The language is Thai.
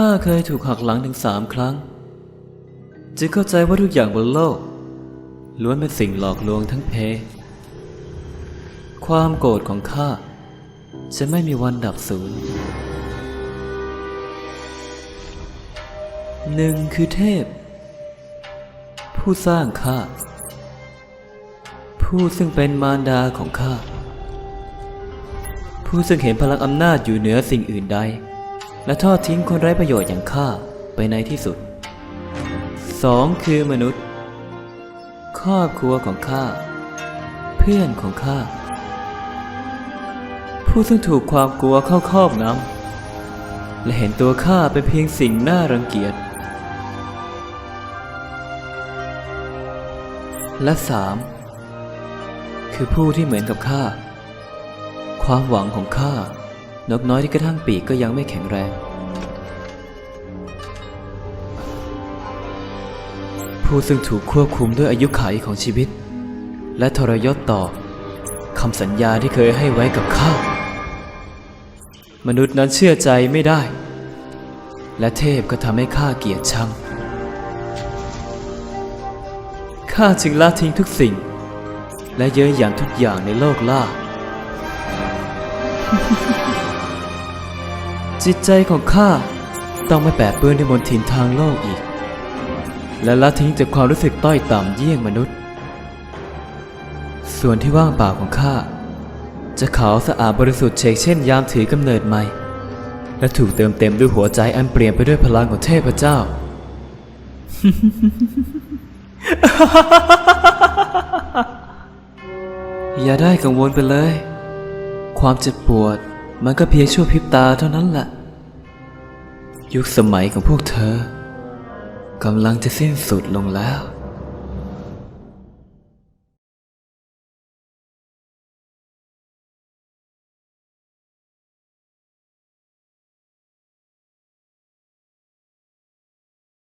ข้าเคยถูกหักหลังถึงสามครั้ง จึงเข้าใจว่าทุกอย่างบนโลก ล้วนเป็นสิ่งหลอกลวงทั้งเพ ความโกรธของข้าจะไม่มีวันดับสูญหนึ่งคือเทพ ผู้สร้างข้า ผู้ซึ่งเป็นมารดาของข้า ผู้ซึ่งเห็นพลังอำนาจอยู่เหนือสิ่งอื่นใด และทอดทิ้งคนไร้ประโยชน์อย่างข้าไปในที่สุดสองคือมนุษย์ ครอบครัวของข้า เพื่อนของข้า ผู้ซึ่งถูกความกลัวเข้าครอบงำและเห็นตัวข้าเป็นเพียงสิ่งน่ารังเกียจ และสามคือผู้ที่เหมือนกับข้า ความหวังของข้า นกน้อยที่กระทั่งปีกก็ยังไม่แข็งแรง ผู้ซึ่งถูกควบคุมด้วยอายุขัยของชีวิต และทรยศต่อคำสัญญาที่เคยให้ไว้กับข้ามนุษย์นั้นเชื่อใจไม่ได้ และเทพก็ทำให้ข้าเกลียดชังข้าจึงละทิ้งทุกสิ่ง และเย้ยหยันทุกอย่างในโลกล่า จิตใจของข้าต้องไม่แปดเปื้อนด้วยมนทินทางโลกอีก และละทิ้งจากความรู้สึกต้อยต่ำเยี่ยงมนุษย์ ส่วนที่ว่างเปล่าของข้าจะขาวสะอาดบริสุทธิ์เชกเช่นยามถือกำเนิดใหม่ และถูกเติมเต็มด้วยหัวใจอันเปลี่ยนไปด้วยพลังของเทพเจ้า อย่าได้กังวลไปเลย ความเจ็บปวดมันก็เพียงชั่วพริบตาเท่านั้นแหละ ยุคสมัยของพวกเธอกำลังจะสิ้นสุดลงแล้ว